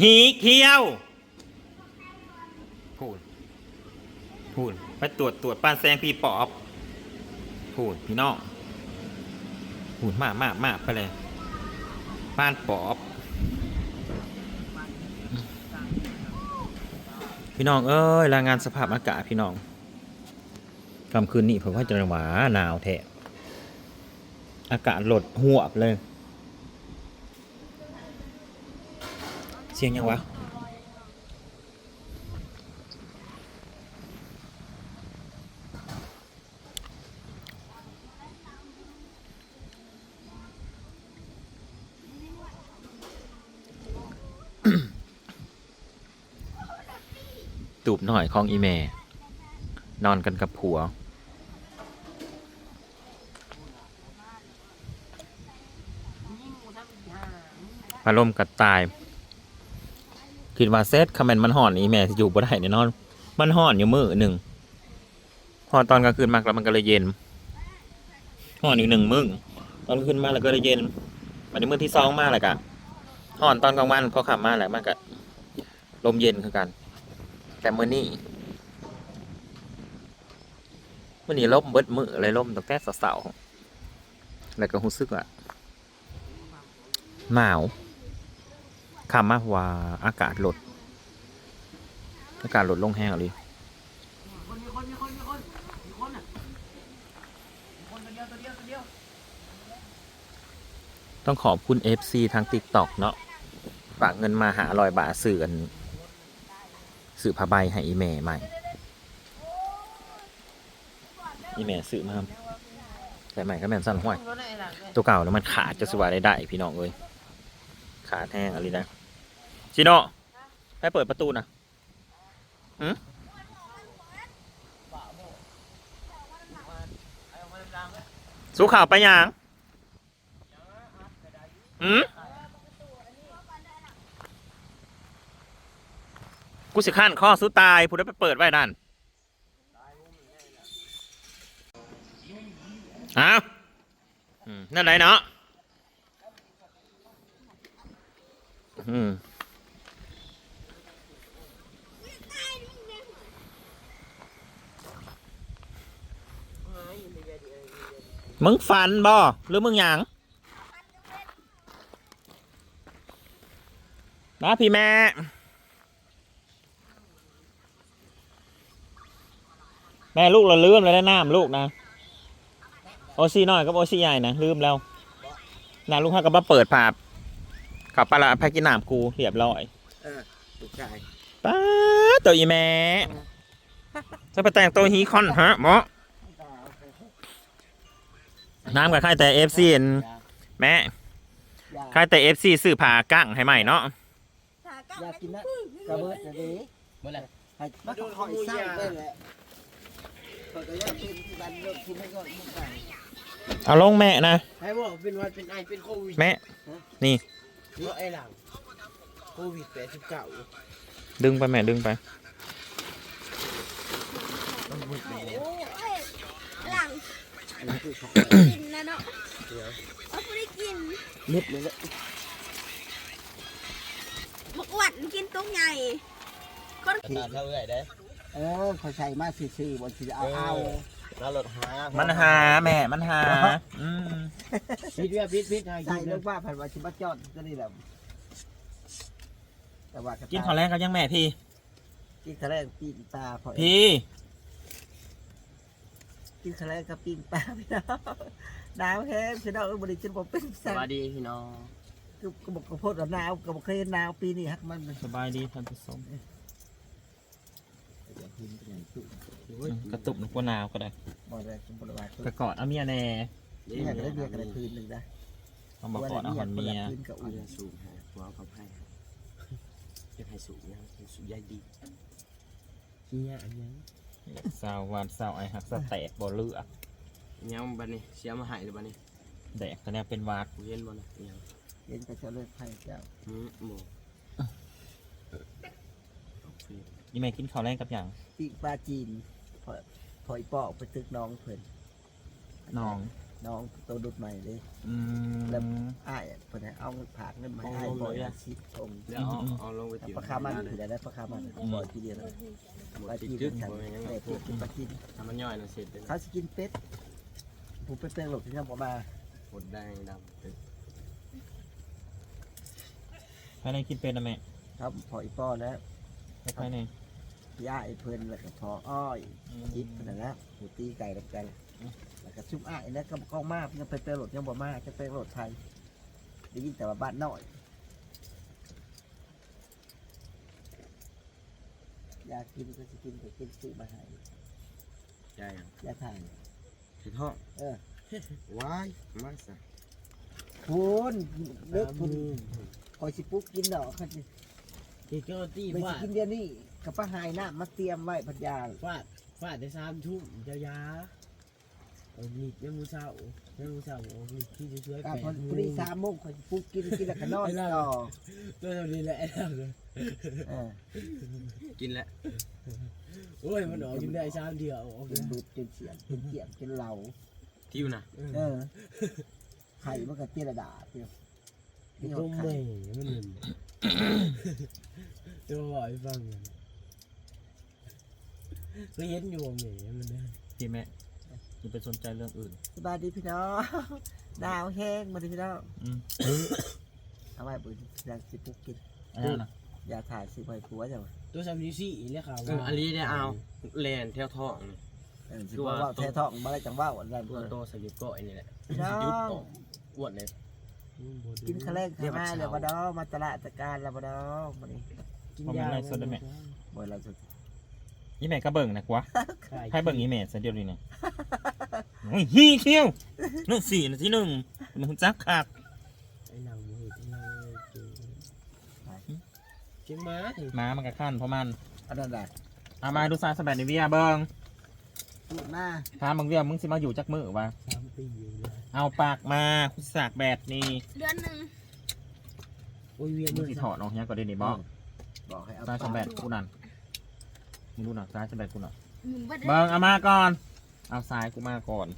หีเขี้ยวพูดพูดไปตรวจตรวจป้านแซงพี่ปอบพูดพี่น้องพูดมากมากมากไปเลยป้านปอบพี่น้องเอ้ยรายงานสภาพอากาศพี่น้องกลางคืนนี้ผมว่าจะหวาหนาวแท้อากาศหลดหวบเลย เสียงยังวะ ตูบหน่อยของอีเมนอนกันกับผัวพาร่มกัดตาย คิดว่าเซตคอมเมนต์มันห่อนอีแม่อยู่บ่ได้แน่นอน มันห่อนอยู่มือหนึ่งพอตอนกลางคืนมากแล้วมันก็เลยเย็นห่อนอีกหนึ่งมึงตอนกลางคืนมาแล้วก็เลยเย็นวันนี้มือที่สองมาแล้วกะห่อนตอนกลางวันพอขับมาแล้วมันก็ลมเย็นคือกัน แต่มื้อนี้มื้อนี้ลมเบิดมือเลยลมตั้งแต่เสาๆแล้วก็รู้สึกว่าหนาว คำมากว่าอากาศลด อากาศลดลงแห้งเลยคนมีคนมีคนมีคนมีคนอะมีคนตัวเดียวตัวเดียวตัวเดียวต้องขอบคุณ FC ทาง TikTok เนาะฝากเงินมาหาลอยบาทสื่อกันสื่อผ้าใบให้อีเมใหม่ อีเมสื่อมาแต่ใหม่ก็แม่นสั้นห้วยรถไหนล่ะเนี่ยตัวเก่าแล้วมันขาดจะสวายได้ได้พี่น้องเอ้ยขาดแห้งอะไรนะ ชิโน่ให้เปิดประตูนะหืมสู้ข่าวไปยังหืมกูสิขั้นข้อสู้ตายผู้ได้ไปเปิดไว้นั่นอ้าวนั่นไรเนาะอืม มึงฝันบ่หรือมึงหยังนะพี่แม่ แม่ลูกเราลืมแล้วนะน้ำลูกนะโอซีน้อยกับโอซีใหญ่นะลืมแล้วนาลูกค้าก็มาเปิดภาพขับปลาละพากินน้ำกูเรียบร้อยเออถูกใจป้าดตัวอีแม่จะไปแต่งตัวฮีคอนฮะหมอ น้ำกับค่ายแต่เอฟซีแม่ค่ายแต่เอฟซีซื้อผ้ากั้งให้ใหม่เนาะอยากกินนะกระเบิดจะดีเมื่อไหร่ให้มันก็คอยสร้างได้แหละก็จะอยากกินที่บ้านเลิกกินให้ก่อนมุ่งไปเอาลงแม่นะให้บอกเป็นหวันเป็นไอเป็นโควิดแม่นี่หรือไอหลังโควิดแปดสิบเก้าดึงไปแม่ดึงไป โอ้ยหลัง อันนี้คือของกินนะเนาะเขาไม่ได้กินนิดเลยละบกอ้วนกินตุ้งใหญ่คนขนาดเท่าไหร่ได้เออเขาใส่มาซื่อๆบนสีเอาเอาแล้วรถหา มันหาแม่มันหาอืมพิษเวียพิษพิษใส่กินเรื่องว่าผ่านว่าชิบะจอดก็นี่แหละแต่ว่ากินข้าวแรงกับยังแม่พี่กินข้าวแรงปีนปลาพอพี่ กินข้าวแรงกับปีนปลาพี่น้องหนาวแห้งพี่น้องเออบริจิตบอกเป็นสสั่งวัสดีพี่น้องก็ก็บอกกระโพดว่าหนาวก็บอกเคยหนาวปีนี้ฮักมันสบายดีท่านผู้ชมอย่าพิมพ์เป็นอย่างตู้กระตุกนกว่าหนาวก็ได้บอกเลยคุณบริวารกระกอดเอาเมียแน่นี่ให้ก็ได้เบียร์กันได้คืนหนึ่งนะต้องบอกกอดเอาหอนเมียคืนกับอุ่นเรียนสูงฮะว้าวกับให้จะให้สูงนะสูงใหญ่ดีเฮียอันยัง สาววานสาวไอหักสแตกบ่เลือกยังบันนี้เสียมาหายหรือบันนี้แดกคะแนนเป็นวาดเย็นบ่นะยังเย็นก็จะเลิกไพ่เจ้าอืมโมยี่แม่กินข้าวแรงกับอย่างปีกปลาจีนพอพออีปอกไปตึกน้องเพิ่นน้องนน้องตัวดุดใหม่เลยอืมแล้วอ้ายเพิ่นให้เอาผากเงินมาให้อ้ายบ่อยละสิบองค์เดี๋ยวเอาเอาลงไปแต่จิ้มประคามันคือได้ได้ประคามันบ่อยทีเดียว เลยหมดว่าติดที่จึ๊เพิ่กนสั่งบ่ยังแต่พวกกินปลากินทำมันย่อยนะเสร็จเลยเขาสิกินเป็ดผู้เป็ดเป็นหลบที่นั่นบ่มาหมดแดงดำเป็นภายในกินเป็นนะแม่ครับพออีป้อแล้วภายในย่าไอ้เพิ่นแล้วก็พออ้อยจิบนั่นแหละหมูตีไก่แล้วกันแล้วก็ชุบอ้ายแล้วก็เข้ามายังเป็นเป็นหลบยังบ่มาจะเป็นหลบไทยได้ยินแต่ว่าบ้านน้อย อยากกินก็สิกินก็กินซื้อมาให้ใจอะยาถ่ายถือท้องเออว้ายมาซะคุณเลิกคุณคอยสิปุ๊กกินดอกคันสิที่เจ้าตี้ไม่ฟาสิดกินเดี๋ยวนี้กับป้าหายน้ำมาเตรียมไว้พันยาฟาดฟาดได้สามทุ่มเจ้ายาเอาหนีบยังมือเช้ายังมือเช้าเอาหนีบที่จะช่วยอ่าแปะพอพอดีสามโมงคอยสิปุ๊กกินกินแล้วก็นอนต่อ ตัวเท่านี้แหละ เลยเออกินแล้วโอ้ยมันออกกินได้สามเดียวออกจนดูดจนเสียงจนเจียมจนเหลาทิวนะเออไข่มันก็เจรดาเดียวมันต้มเมย์มันหนึ่งตัวบ่อยฟังกันก็เห็นอยู่ว่าเมย์มันเนี่ยพี่แม่อย่าไปสนใจเรื่องอื่นสบายดีพี่น้องหนาวแห้งมาดิพี่น้องอืมเอาไว้บุญอยากสิปุ๊กกินอันนั้นนะ อย่าถ่ายสิไปผัวจังตัวสามนิ้วสี่เลยค่ะเอออันนี้ได้เอาแลนเที่ยวท้องนี่เออสิว่าแท้ท้องมาได้จังว่าอะไรตัวโตสยุดก็ไอ้นี่แหละพี่น้อยุดงต่ออ้วนเลยกินข้าวแรกข้าวหน้าเลยบ่ดอมาตลาดตะการแล้วบ่ดอมานี่กินยาบ่เราสุดอีแม่ก็เบิ่งนะกวะให้เบิ่งอีแม่ซะเดียวนี้นะโอ้ยฮีเขี้ยวนู่นสี่นาทีหนึ่งมึงจักขาด ก่งม้าถึงหมามันก็ขั้นเพราะมันอันนั้นแหละเอามาดูซาสแบดในเวียเบิ่งพูดมาถามบางเวียมึงสิมาอยู่จักมือวะสามปีอยู่เลยเอาปากมาคุณสากแบดนี่เดือนหนึ่งโอ้ยเวียนมึมืงอสิถอดออกเนี้ยก็ได้นี่บอกบอกให้เอาซาสแบดกูนั่นมึงดูหน่อยซาสแบดกูหน่อยหมุนบัดเบิ่งเอามาก่อน เอาซ้ายกูมาก่อน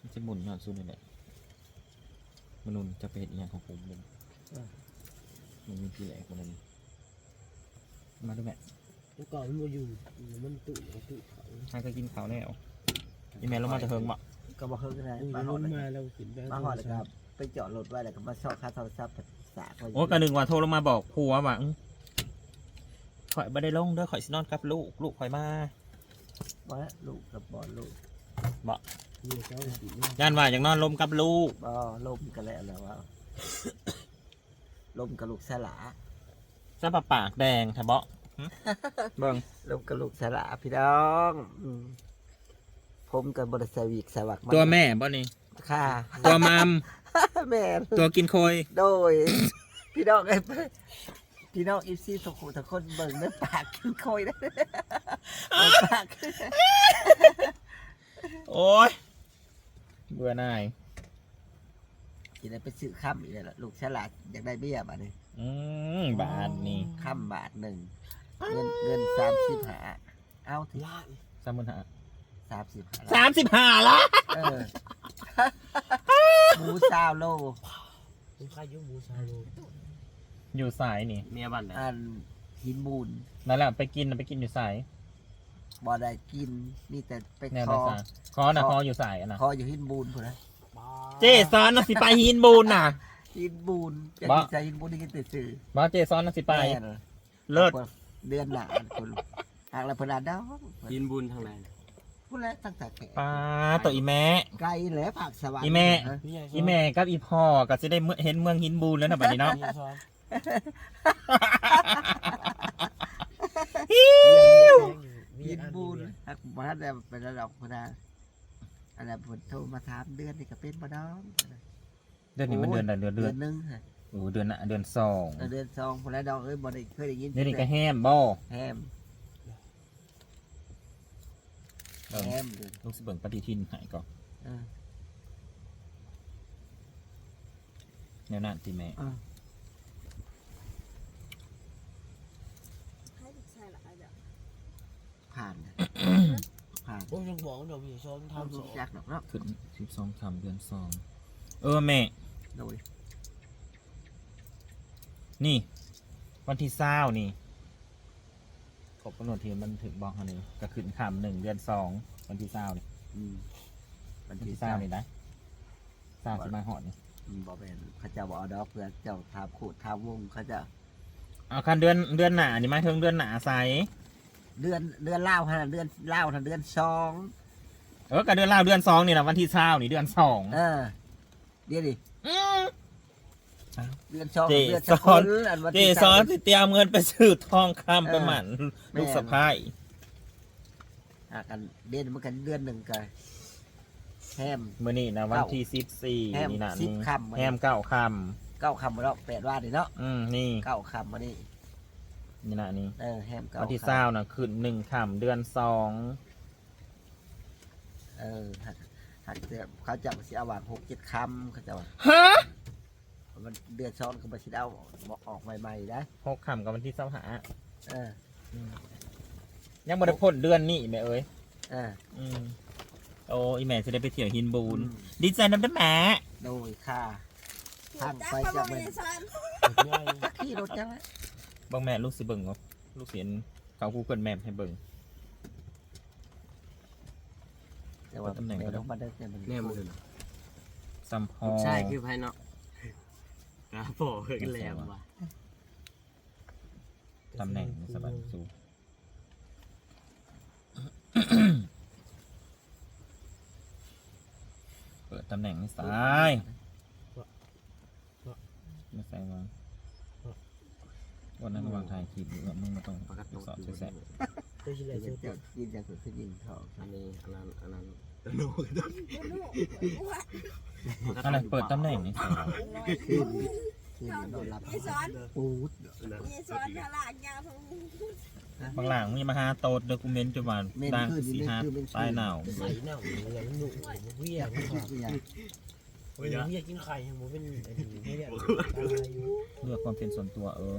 มันจะหมุนย้อนสู้นี่แหละ มนุนจะเป็นอหย่างของผมมึงมันมีที่แหลกมันมาดูแม่แล้วก่อนมันมาอยู่มันตุ่มันตุ่เขาให้ก็กินข้าวแล้วอีแม่ลงมาจะเฮิงบ่ก็บอกเฮ้ยนะอุ้ยมาหล้อดนเลยมาแล้วขึ้นไปมาหอดเลยครับไปจอดรถไว้แล้วก็มาชอบค่าโทรศัพท์สาเขาโอ้กระหนึ่งว่าโทรลงมาบอกผัวว่าอื้อข่อยบ่ได้ลงเด้อข่อยสินอนกับลูก ลูกข่อยมาบ่ลูกกับบอลลูกเวี ยเจ้าสิย่านว่าอยากนอนลมกับลูกบอลมกันแล้วแล้วว่าลมกับลูกสลาซะปะปากแดงแทบ่หึเบิ่งลมกับลูกสลาพี่น้องอืมผมกับบริษัทวิกสวักตัวแม่บ่นี่ค่ะ ตัวมัมแม่ตัวกินโคยโดย พี่น้องไอ้พี่น้องอีซี่ทุกคนทุกคนเบิ่งเนื้อปากขึ้นคอยได้ปาก โอ้ย เบื่อหน่ายกินได้ไปซื้อข้ามอีกแล้วล่ะลูกฉลาดอยากได้เบี้ยบาทนึงอืมบาทนี่ข้ามบาทหนึ่งเงินเงินสามสิบหาเอาถึงล้านสามหมื่นห้าสามสิบหาสามสิบห้าละเออหมูซาวโลผมขายยูบูซาโลอยู่สายนี่ เมียบ้านไหนอันหินบูนนั่นแหละไปกินน่ะไปกินอยู่สาย บ่ได้กินมีแต่ไปแนวคได้อสายคอน่ะคออยู่สายอะนะคออยู่หินบูนพุ่นนะเจซอนน่ะสิไปหินบูนน่ะ หินบูนจะบ่กินใจหินบูนนี่กินแต่ซื้อบ่เจซอนน่ะสิไปแม่นเลิศเดือนหนาคนหากละเพนอาดาวยินบุญทางไหนพูดแล้วตั้งแต่แก่ป้าตัวอีแม่ ไกลแหล้วผักสวรรค์อีแม่ ฮะอีแม่กับอีพ่อก็จะได้เมื่อเห็นเมืองหินบูนแล้วนะบัดนี้เนาะ หินบูนหักบ้านแล้วเป็นระดับพนาอะไรผลโทรมาถามเดือนนี่ก็เป็นบ่น้องเดือนนี้มันเดือนอะไรเดือนเดืเดืออนนหนึงฮะโอ้เดือนน่ะเดือนสองเออเดือนสองพอแล้วดอกเอ้ยบ่ได้เคยได้ยินเดือนนี้ก็แฮมบ่แฮมเบิ่งแฮมเดือนลูกสิเบิ่งปฏิทินใหายก่อนเออแนวนั้นติแม่อ่าให้ลูกชายละอาจจะ ไผผ่านนะผ่านโอ้ยยังบอกว่าเดี๋ยวมีซ้อนทำทำสสุอดงยากหรอกเนาะขึ้นสิบสองคำเดือนสองเออแม่ โดยนี่ วันที่เศร้านี่ครบกำหนดที่มันถึงบอกเขานี่ก็ขึ้นคำหนึ่งเดือนสองวันที่เศร้านี่อืมบัวันนที่ที่เศร้าเศร้านี่นะเศร้าสิมาหอดนี่อืมบอกเป็นเขาเจะบอกเอาดอกเพื่อเจ้าทาขูดทาวงเขาจะเอาคันเดือนเดือนหนานี่หมายถึงเดือนหนาใส เดือนเดือนเล่าวฮะเดือนเล่าวฮะเดือนสองเออกับเดือนเล่าวเดือนสองนี่นะวันที่เศร้านี่เดือนสองเออเดี๋ยวดิมเดือนสองเจเดือนสสออนนอันวันเจที่ซอนสามสิเตรียมเงินไปซื้อทองคำไปหมันแม่ลูกสะพ้ายอะกันเดือนมันกันเดือนหนึ่งกันแฮมมื่อนี่นะวันที่สิบสี่แฮมนี่นะสิบนี่คำแฮมเก้าคเก้าคำมาแล้วแปดว่าดิเนาะำอืมนี่เก้าคำมานี่ นี่นะนี่เออแฮมเก้าวันที่คำเศร้านะขึ้นหนึ่งคำเดือนสองเออหักหักเดือนเขาจะมาสิเอาหวานหกเจ็ดคำเขาจะว่าฮะมันเดือนซ้อนเขามาสิเอาออกใหม่ๆได้หกคำกับวันที่เศร้าหาเออยังบ่ได้พ้นเดือนนี่แม่เอ้ยเอออืมโอ้อีแม่จะได้ไปเที่ยวฮินบูนอืมดีใจน้ำได้แม่โดยค่าทางไปจัจะกเป็มันนซ้อนง่ายจักขี่รถจังเลย บางแม่ลูกสิเบิ่งเหรอลูกเสียนเขากูเกิลแมพให้เบิ่ง แต่ว่าตำแหน่งก็เดี๋ยวได้ ต้องมาเดินเนี่ยมันแน่มันเลยซัมพอใช่คือภายนอกกระโปงกันแล้วว่ะตำแหน่งสบันสูเปิดตำแหน่งไม่ซ้ายไม่ใส่วาง วันนั้นวางถ่ายคลิปอยู่ว่ามึงมาต้องสอดแสบตัวชิ้นใหญ่เดี๋ยวสุดจะยินอย่างสุดขึ้นยิงทองอันนี้อันนั้นอันนั้นตะโนกบนหูอ้วนอะไรเปิดตำแหน่งนี่ใส่วางร้อยขึ้นขึ้นโดนรับยี่ซ้อนปูดยี่ซ้อนฉลาดยาวทั้งบางหลังมีมาหาโตดเดอกูเมนต์จุบันเม่นดังขึ้นสีฮาคือเป็นตายหนาวใส่เน่าอย่างหนุ่มเวียง ขึ้นค่ะคืออย่างเวียงกินไข่ยังบ่เป็นอันนี้ไม่ได้ตายอยู่เลือกความเป็นส่วนตัวเออ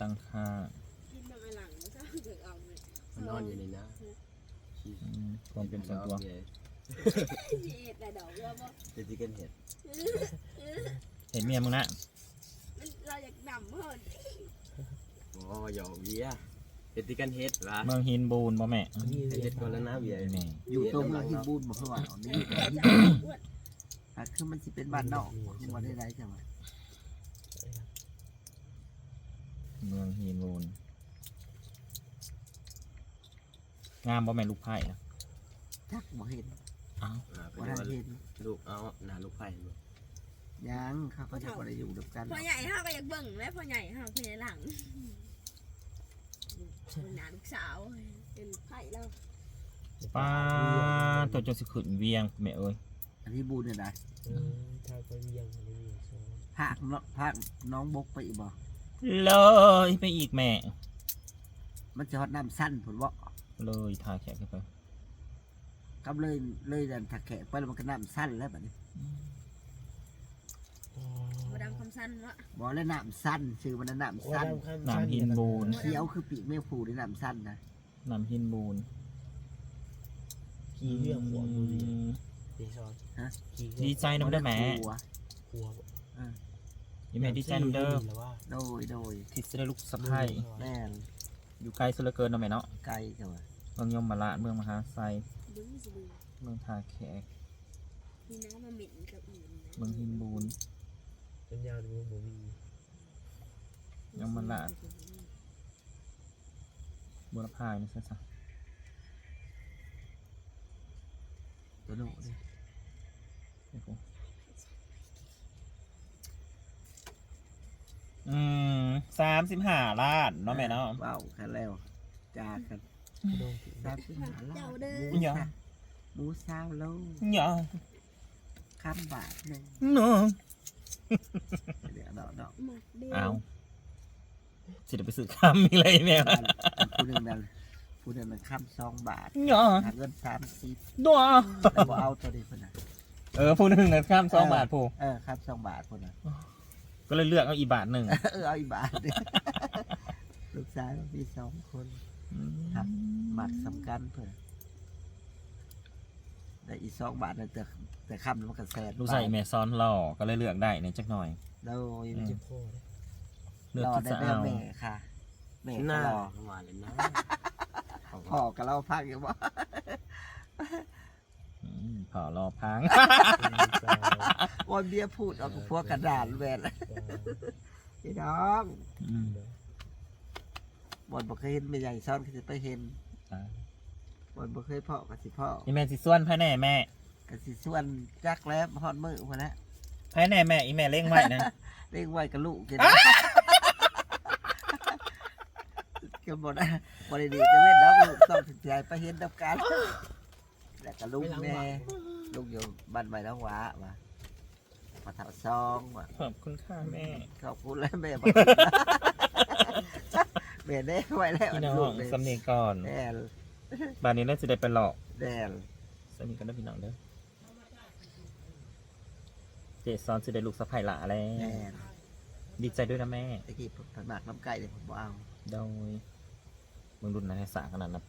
ตั้งค่ากินมาหลังมันก็ถึงเอาเลยมันนอนอยู่ในน้อืมคำวามเป็นส่วนตัวเอ็ดแต่ดอกว่าบ่เป็นที่กันเห็ดเห็นเมียมึงนะมันเราอยากดำเพิ่นอ๋อหยอกเวีย เป็นที่กันเห็ดวะเมืองฮินบูนบ่แม่มีเวียเห็ดคนละน้าเวียแม่อยู่ตรงเมืองฮิบูนบอกเขาว่าเอานี่เราจะอ้วนอะคือมันสิเป็นบ้านนอกมันได้ไรจังวะเมืองฮินบูนงามบ่แม่ลูกไผ่นะจักบ่เห็นอ้าวอ่าเป็นบ่ได้ว่าเห็นลูกเอาหนาลูกไผ่บ่ยังเขาก็จะบ่ได้อยู่ด้วยกันพ่อใหญ่ห้าก็อยากเบิ่งและพ่อใหญ่ห้าเพลหลัง เป็นหนาลูกสาวเป็นไผ่เราป้าตัวจนสิขึ้นเวียงแม่เอ้ยอันที่บูนเนี่ยนะเออถ้าไปเวียงอะไรเวียงซ้อนภาคเนาะภาคน้องบกไปอีกบ่เลยไปอีกแม่ มันจะฮอดน้ำสั้นผลว่าเลยทาแขกขึ้นไปกับเลยเลยดันถักแขกไปแล้วมันก็น้ำสั้นแล้วแบบนี้ บดำคำสั้นวะบอกแล้วน้ำสั้นชื่อมันนะน้ำสั้นน้ำฮินบูนเขียวคือปีกแมวผูในน้ำสั้นนะน้ำฮินบูนขี่เวียงหัวมือเวียงซ้อนดีใจน้ำได้แม่หัวหัวยี่แม่ดีใจน้ำเด้อแล้วว่าโดยโดยที่จะได้ลูกสะพ้ายแม่นอยู่ไกลสุดเหลือเกินเนาะแม่เนาะไกลจังวะเมืองยมมาละเมืองมหาไซดึงสิดึงเมืองทาแขกมีน้ำมาเหม็นกับอื่นเมืองฮินบูน จนยาวดูบ่มียังมันละบุรพายนี่ใช่ซะตัวโน่เนี่ยโอ้โหอืมสามสิบห้าล้านเนาะแม่เนาะว้าวกันแล้วจากันโดนสามสิบห้าล้านเจ้าเด้อหมูสาวหมูสาวโลเนาะคำบาทหนึ่งเนาะ เดี๋ยวดอกดอกหมักเดียวเอาสิเดี๋ยวไปซื้อคำมีอะไรแม่อันอันผู้หนึ่งนั่นผู้หนึ่งมันคำสองบาทเนาะหาเงินสามสิบดัวแต่บ่เอาตัวนี้คนน่ะเออผู้หนึ่งนะข้ามสองบาทผู้เออคำสองบาทคนน่ะก็เลยเลือกเอาอีบาทหนึ่งเออเอาอีกบาทเดียวลูกชายมันมีสองคนครับบาทสำคัญเพื่อน แต่อีกสองบาทนั่นแต่แต่คำนั้นมันก็แสนลูกใส่แม่ซ้อนหล่อก็เลยเลือกได้ในจักหน่อยโดยอืมเจ็บคอเลือกรอที่ได้จะแม่เอาแม่ค่ะแม่หก็น้ารอหวานเลยนะพ่อกับเราพักอยู่ว่าอืมขอรอพัง วันเบียร์พูดเอากับพวกกระดาษแหวนพี่น้องอืมบอลบอกเคยเห็นไม่ใหญ่ซ้อนก็จะไปเห็น อะ บอลบอกเคยพ่อกับสิพ่ออีแม่สิส่วนภายในแม่กับสิส่วนจักแล้วฮอดมือพอแล้วภายในแม่อีแม่เล่งไว้นะเรียกไว้กับลูกกินก็บอกนะบริดีแต่เว้นดอกลูกต้องถึงใจไปเห็นดับกันแล้วก็ลูกแม่ลูกอยู่บ้านใหม่แล้วหวะมามาถาซองว่ะขอบคุณค่ะแม่ ขอบคุณแล้วแม่บอกแม่ได้ไว้แล้วพี่น้อลูงกเลยสำเนียงก่อนแดน บานนี้น่าจะได้ไปหลอกแดนสำเนียงกันได้อพี่น้องเด้อเจซอนจะได้ลูกสะใภ้หละแล้วแดนดีใจด้วยนะแม่ ตะกี้ผมหมักน้ำไก่เลยผมบ่เอาโดยมึงรุ่นนั้นให้สาขนาดนั้น